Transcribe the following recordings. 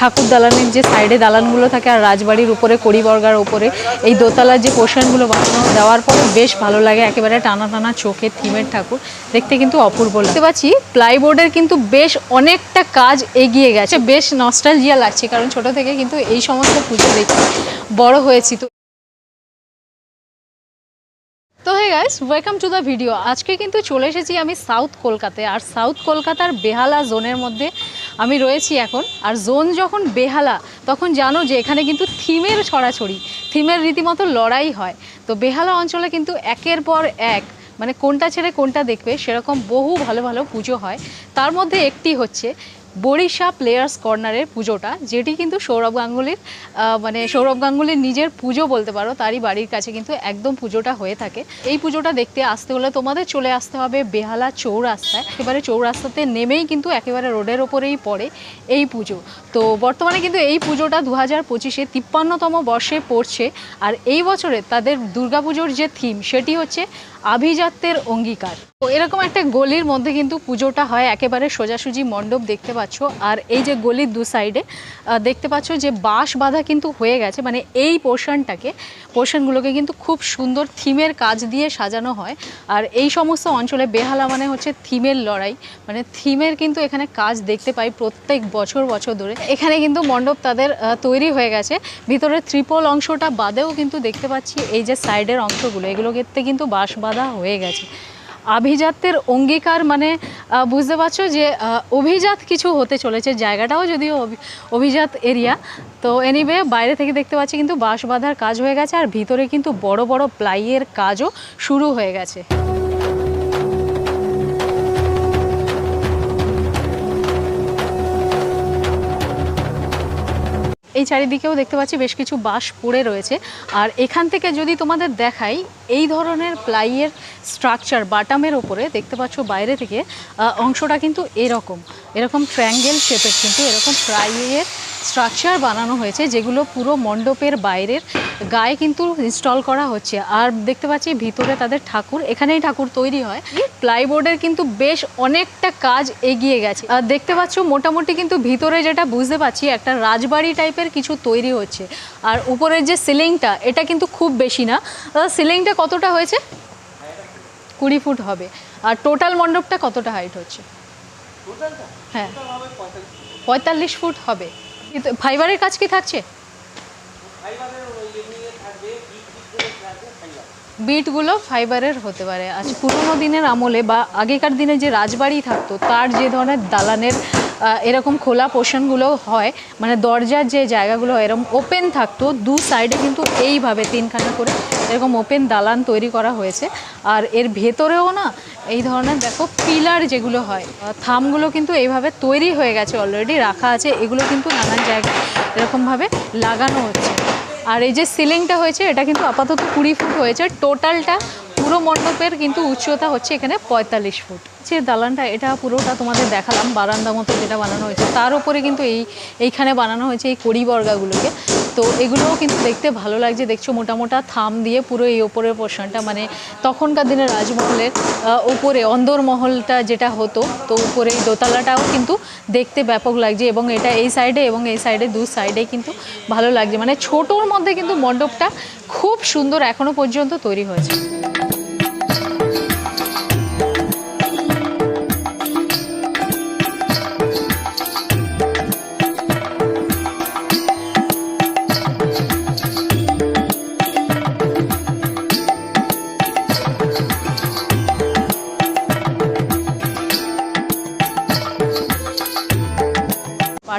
ঠাকুর দালানের যে সাইডে দালানগুলো থাকে আর রাজবাড়ির উপরে, কড়িবর্গার উপরে, এই দোতলার যে পোর্শনগুলো বানানো দেওয়ার পরে বেশ ভালো লাগে একেবারে টানা টানা চোখে থিমের ঠাকুর। দেখতে কিন্তু অপূর্ব দেখতে পাচ্ছি প্লাইবোর্ডের কিন্তু বেশ অনেকটা কাজ এগিয়ে গেছে। বেশ নস্টালজিয়া লাগছে, কারণ ছোট থেকে কিন্তু এই সমস্ত পুজো দেখি বড় হয়েছি তো। তো hey guys welcome to the video আজকে কিন্তু চলে এসেছি আমি সাউথ কলকাতায়। আর সাউথ কলকাতার বেহালা জোনের মধ্যে আমি রয়েছি এখন। আর জোন যখন বেহালা, তখন জানো যে এখানে কিন্তু থিমের ছড়াছড়ি, থিমের রীতিমতো লড়াই হয়। তো বেহালা অঞ্চলে কিন্তু একের পর এক মানে কোনটা ছেড়ে কোনটা দেখবে, সেরকম বহু ভালো ভালো পুজো হয়। তার মধ্যে একটি হচ্ছে বরিশা প্লেয়ার্স কর্নারের পুজোটা, যেটি কিন্তু সৌরভ গাঙ্গুলির মানে সৌরভ গাঙ্গুলির নিজের পুজো বলতে পারো, তারই বাড়ির কাছে কিন্তু একদম পুজোটা হয়ে থাকে। এই পুজোটা দেখতে আসতে হলে তোমাদের চলে আসতে হবে বেহালা চৌরাস্তায়। একেবারে চৌরাস্তাতে নেমেই কিন্তু একেবারে রোডের ওপরেই পড়ে এই পুজো। তো বর্তমানে কিন্তু এই পুজোটা দু হাজার পঁচিশে তিপ্পান্নতম বর্ষে পড়ছে, আর এই বছরে তাদের দুর্গাপুজোর যে থিম সেটি হচ্ছে আভিজাত্যের অঙ্গীকার। তো এরকম একটা গলির মধ্যে কিন্তু পুজোটা হয়, একেবারে সোজাসুজি মণ্ডপ দেখতে পাচ্ছ। আর এই যে গলির দু সাইডে দেখতে পাচ্ছ যে বাঁশ বাঁধা কিন্তু হয়ে গেছে। মানে এই পোর্শনটাকে পোর্শনগুলোকে কিন্তু খুব সুন্দর থিমের কাজ দিয়ে সাজানো হয়। আর এই সমস্ত অঞ্চলে বেহালা মানে হচ্ছে থিমের লড়াই। মানে থিমের কিন্তু এখানে কাজ দেখতে পাই প্রত্যেক বছর বছর ধরে। এখানে কিন্তু মণ্ডপ তাদের তৈরি হয়ে গেছে। ভিতরে ত্রিপল অংশটা বাদেও কিন্তু দেখতে পাচ্ছি এই যে সাইডের অংশগুলো। এগুলো ক্ষেত্রে কিন্তু বাঁশ বাঁধা হয়ে গেছে। আভিজাত্যের অঙ্গীকার মানে বুঝতে পারছ যে অভিজাত কিছু হতে চলেছে জায়গাটাও যদিও অভি- অভিজাত এরিয়া। তো এনিওয়ে বাইরে থেকে দেখতে পাচ্ছি কিন্তু বাঁশ বাঁধার কাজ হয়ে গেছে আর ভিতরে কিন্তু বড় বড় প্লাইয়ের কাজও শুরু হয়ে গেছে। এই চারিদিকেও দেখতে পাচ্ছি বেশ কিছু বাঁশ পড়ে রয়েছে। আর এখান থেকে যদি তোমাদের দেখাই, এই ধরনের প্লাইয়ের স্ট্রাকচার বাটামের ওপরে দেখতে পাচ্ছ বাইরে থেকে অংশটা কিন্তু এরকম। এরকম ট্র্যাঙ্গেল শেপের কিন্তু এরকম প্লাইয়ের স্ট্রাকচার বানানো হয়েছে, যেগুলো পুরো মণ্ডপের বাইরের গায়ে কিন্তু ইনস্টল করা হচ্ছে। আর দেখতে পাচ্ছি ভিতরে তাদের ঠাকুর এখানেই ঠাকুর তৈরি হয়। প্লাইবোর্ডের কিন্তু বেশ অনেকটা কাজ এগিয়ে গেছে। আর দেখতে পাচ্ছ মোটামুটি কিন্তু ভিতরে যেটা বুঝতে পারছি একটা রাজবাড়ি টাইপের কিছু তৈরি হচ্ছে। আর উপরের যে সিলিংটা এটা কিন্তু খুব বেশি না। সিলিংটা কতটা হয়েছে? কুড়ি ফুট হবে। আর টোটাল মণ্ডপটা কতটা হাইট হচ্ছে? হ্যাঁ। পঁয়তাল্লিশ ফুট। হবে। ফাইবারের কাজ কি থাকছে? বিটগুলো ফাইবারের হতে পারে। আচ্ছা পুরোনো দিনের আমলে বা আগেকার দিনে যে রাজবাড়ি থাকতো, তার যে ধরনের দালানের এরকম খোলা পোর্শনগুলো হয় মানে দরজার যে জায়গাগুলো হয় এরকম ওপেন থাকতো, দু সাইডে কিন্তু এইভাবে তিনখানা করে এরকম ওপেন দালান তৈরি করা হয়েছে। আর এর ভেতরেও না, এই ধরনের দেখো পিলার যেগুলো হয় থামগুলো কিন্তু এইভাবে তৈরি হয়ে গেছে অলরেডি রাখা আছে, এগুলো কিন্তু নানান জায়গায় এরকমভাবে লাগানো হচ্ছে। আর এই যে সিলিংটা হয়েছে, এটা কিন্তু আপাতত কুড়ি ফুট হয়েছে। টোটালটা পুরো মণ্ডপের কিন্তু উচ্চতা হচ্ছে এখানে পঁয়তাল্লিশ ফুট। যে দালানটা, এটা পুরোটা তোমাদের দেখালাম, বারান্দা মতো যেটা বানানো হয়েছে। তার উপরে কিন্তু এই, এইখানে বানানো হয়েছে এই কড়িবর্গাগুলোকে। তো এগুলোও কিন্তু দেখতে ভালো লাগছে। দেখছ মোটা মোটা থাম দিয়ে পুরো এই ওপরের পোর্শনটা মানে তখনকার দিনে রাজমহলের উপরে, অন্দরমহলটা যেটা হতো, তো উপরে এই দোতলাটাও কিন্তু দেখতে ব্যাপক লাগছে এবং এটা এই সাইডে এবং এই সাইডে দু সাইডে কিন্তু ভালো লাগছে। মানে ছোটোর মধ্যে কিন্তু মণ্ডপটা খুব সুন্দর এখনও পর্যন্ত তৈরি হয়েছে।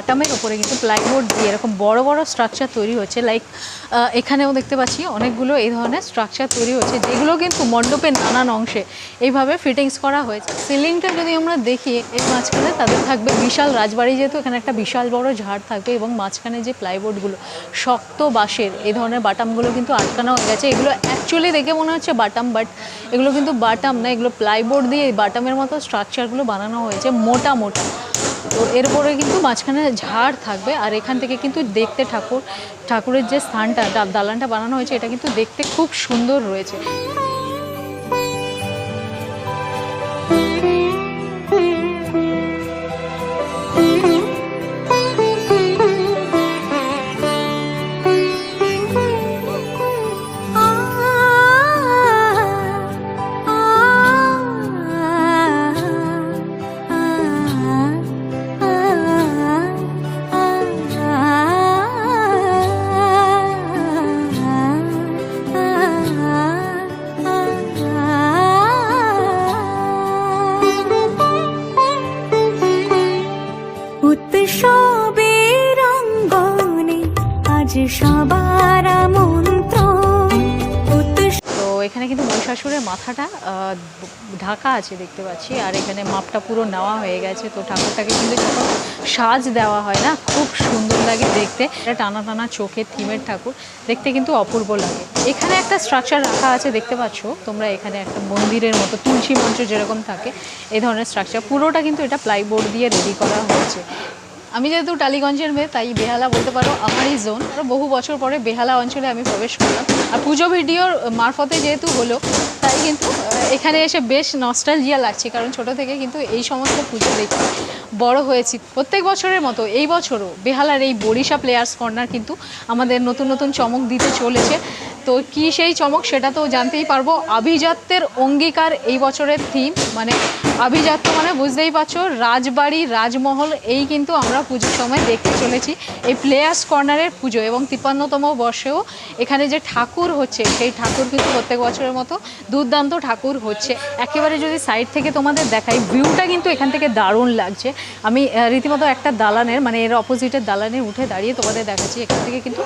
বাটামের ওপরে কিন্তু প্লাইবোর্ড দিয়ে এরকম বড় বড় স্ট্রাকচার তৈরি হচ্ছে। লাইক এখানেও দেখতে পাচ্ছি অনেকগুলো এই ধরনের স্ট্রাকচার তৈরি হচ্ছে, যেগুলো কিন্তু মণ্ডপের নানান অংশে এইভাবে ফিটিংস করা হয়েছে। সিলিংটা যদি আমরা দেখি, এর মাঝখানে তাদের থাকবে বিশাল রাজবাড়ি, যেহেতু এখানে একটা বিশাল বড় ঝাড় থাকবে এবং মাঝখানে যে প্লাইবোর্ডগুলো, শক্ত বাঁশের এই ধরনের বাটামগুলো কিন্তু আটকানো হয়ে গেছে। এগুলো অ্যাকচুয়ালি দেখে মনে হচ্ছে বাটাম বাট এগুলো কিন্তু বাটাম না, এগুলো প্লাইবোর্ড দিয়ে বাটামের মতো স্ট্রাকচারগুলো বানানো হয়েছে, মোটা মোটা। তো এরপরে কিন্তু মাঝখানে ঝাড় থাকবে আর এখান থেকে কিন্তু দেখতে ঠাকুর, ঠাকুরের যে স্থানটা দালানটা বানানো হয়েছে, এটা কিন্তু দেখতে খুব সুন্দর রয়েছে। তো এখানে কিন্তু মহিষাসুরের মাথাটা ঢাকা আছে দেখতে পাচ্ছি, আর এখানে মাপটা পুরো নেওয়া হয়ে গেছে। তো ঠাকুরটাকে কিন্তু যখন সাজ দেওয়া হয় না? খুব সুন্দর লাগে দেখতে। এটা টানা টানা চোখের থিমের ঠাকুর। দেখতে কিন্তু অপূর্ব লাগে। এখানে একটা স্ট্রাকচার রাখা আছে, দেখতে পাচ্ছ? তোমরা এখানে একটা মন্দিরের মতো, তুলসী মঞ্চ যেরকম থাকে এই ধরনের স্ট্রাকচার পুরোটা কিন্তু এটা প্লাইবোর্ড দিয়ে রেডি করা হয়েছে। আমি যেহেতু টালিগঞ্জের মেয়ে, তাই বেহালা বলতে পারো আমারই জোন আরও বহু বছর পরে বেহালা অঞ্চলে আমি প্রবেশ করলাম। আর পুজো ভিডিওর মারফতে যেহেতু হলো, তাই কিন্তু এখানে এসে বেশ নস্টালজিয়া লাগছে, কারণ ছোট থেকে কিন্তু এই সমস্ত পুজো দেখি বড় হয়েছি। প্রত্যেক বছরের মতো এই বছরও বেহালার এই বরিশা প্লেয়ার্স কর্নার কিন্তু আমাদের নতুন নতুন চমক দিতে চলেছে। তো কি সেই চমক সেটা তো জানতেই পারব। আভিজাত্যের অঙ্গীকার এই বছরের থিম মানে আভিজাত্য মানে বুঝতেই পারছ, রাজবাড়ি, রাজমহল, এই কিন্তু আমরা পুজোর সময় দেখতে চলেছি। এই প্লেয়ার্স কর্নারের পুজো এবং তিপ্পান্নতম বর্ষেও এখানে যে ঠাকুর হচ্ছে, সেই ঠাকুর কিন্তু প্রত্যেক বছরের মতো দুর্দান্ত ঠাকুর হচ্ছে। একেবারে যদি সাইড থেকে তোমাদের দেখাই ভিউটা কিন্তু এখান থেকে দারুণ লাগছে। আমি রীতিমতো একটা দালানের মানে এর অপোজিটের দালানে উঠে দাঁড়িয়ে তোমাদের দেখাচ্ছি, এখান থেকে কিন্তু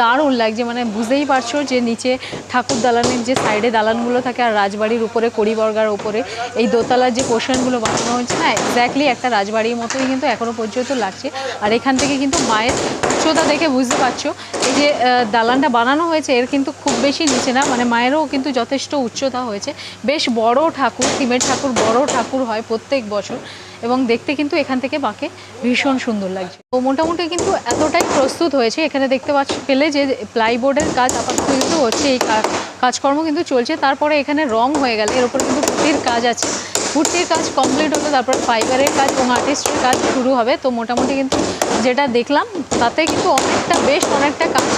দারুণ লাগছে। মানে বুঝতেই পারছ যে নিচে ঠাকুর দালানের যে সাইডে দালানগুলো থাকে আর রাজবাড়ির উপরে, কড়িবর্গার উপরে, এই দোতলার যে পোর্শনগুলো বানানো হয়েছে, না এক্স্যাক্টলি একটা রাজবাড়ির মতোই কিন্তু এখনও পর্যন্ত লাগছে। আর এখান থেকে কিন্তু মায়ের উচ্চতা দেখে বুঝতে পারছ, এই যে দালানটা বানানো হয়েছে, এর কিন্তু খুব বেশি নিচে না মানে মায়েরও কিন্তু যথেষ্ট উচ্চতা হয়েছে। বেশ বড় ঠাকুর থিমের ঠাকুর, বড় ঠাকুর হয় প্রত্যেক বছর, এবং দেখতে কিন্তু এখান থেকে বাঁকে ভীষণ সুন্দর লাগছে। তো মোটামুটি কিন্তু এতটাই প্রস্তুত হয়েছে, এখানে দেখতে পাচ্ছ, পেলে যে প্লাইবোর্ডের কাজ আপাতত কিন্তু হচ্ছে, এই কাজকর্ম কিন্তু চলছে, তারপরে এখানে রং হয়ে গেলে, এর উপরে কিন্তু পুঁতির কাজ আছে। পুঁতির কাজ কমপ্লিট হলে তারপর ফাইবারের কাজ এবং আর্টিস্টের কাজ শুরু হবে। তো মোটামুটি কিন্তু যেটা দেখলাম, তাতে কিন্তু অনেকটা, বেশ অনেকটা কাজ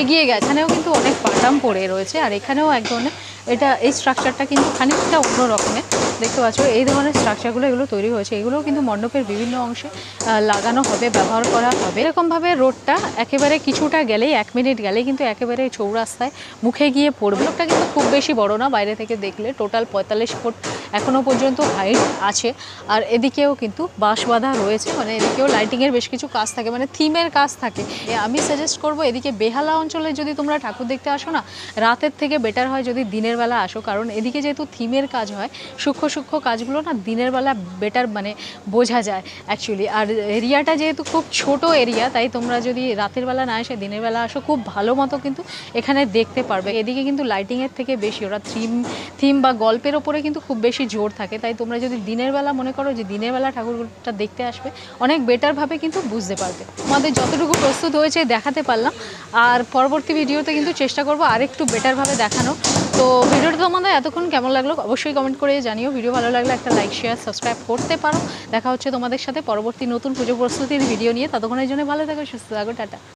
এগিয়ে গেছে। এখানেও কিন্তু অনেক পাটাম পড়ে রয়েছে। আর এখানেও এক ধরনের, এটা, এই স্ট্রাকচারটা কিন্তু খানিকটা অন্য রকমের। দেখতে পাচ্ছ, এই ধরনের স্ট্রাকচারগুলো এগুলো তৈরি হয়েছে। এগুলোও কিন্তু মণ্ডপের বিভিন্ন অংশে লাগানো হবে, ব্যবহার করা হবে। এরকমভাবে রোডটা একেবারে কিছুটা গেলেই, এক মিনিট গেলেই কিন্তু একেবারে চৌরাস্তায় মুখে গিয়ে পড়বে। লোকটা কিন্তু খুব বেশি বড় না, বাইরে থেকে দেখলে টোটাল পঁয়তাল্লিশ ফুট এখনও পর্যন্ত হাইট আছে। আর এদিকেও কিন্তু বাঁশ বাঁধা রয়েছে মানে এদিকেও লাইটিংয়ের বেশ কিছু কাজ থাকে মানে থিমের কাজ থাকে। আমি সাজেস্ট করব এদিকে বেহালা অঞ্চলে যদি তোমরা ঠাকুর দেখতে আসো না, রাতের থেকে বেটার হয় যদি দিনের বেলা আসো, কারণ এদিকে যেহেতু থিমের কাজ হয়, সূক্ষ্ম সূক্ষ্ম কাজগুলো না দিনের বেলা বেটার মানে বোঝা যায় অ্যাকচুয়ালি আর এরিয়াটা যেহেতু খুব ছোট এরিয়া, তাই তোমরা যদি রাতের বেলা না এসে দিনের বেলা আসো, খুব ভালো মতো কিন্তু এখানে দেখতে পারবে। এদিকে কিন্তু লাইটিংয়ের থেকে বেশি, ওরা থিম থিম বা গল্পের ওপরে কিন্তু খুব বেশি জোর থাকে। তাই তোমরা যদি দিনের বেলা মনে করো যে দিনের বেলা ঠাকুরটা দেখতে আসবে, অনেক বেটারভাবে কিন্তু বুঝতে পারবে। আমাদের যতটুকু প্রস্তুত হয়েছে দেখাতে পারলাম। আর পরবর্তী ভিডিওতে কিন্তু চেষ্টা করব আরেকটু বেটারভাবে দেখানো তো ভিডিওটা তোমাদের এতক্ষণ কেমন লাগল অবশ্যই কমেন্ট করে জানিও। ভিডিও ভালো লাগলে একটা লাইক শেয়ার সাবস্ক্রাইব করতে পারো। দেখা হচ্ছে তোমাদের সাথে পরবর্তী নতুন পুজো প্রস্তুতির ভিডিও নিয়ে। ততক্ষণের জন্য ভালো থাকো, সুস্থ থাকো, টাটা।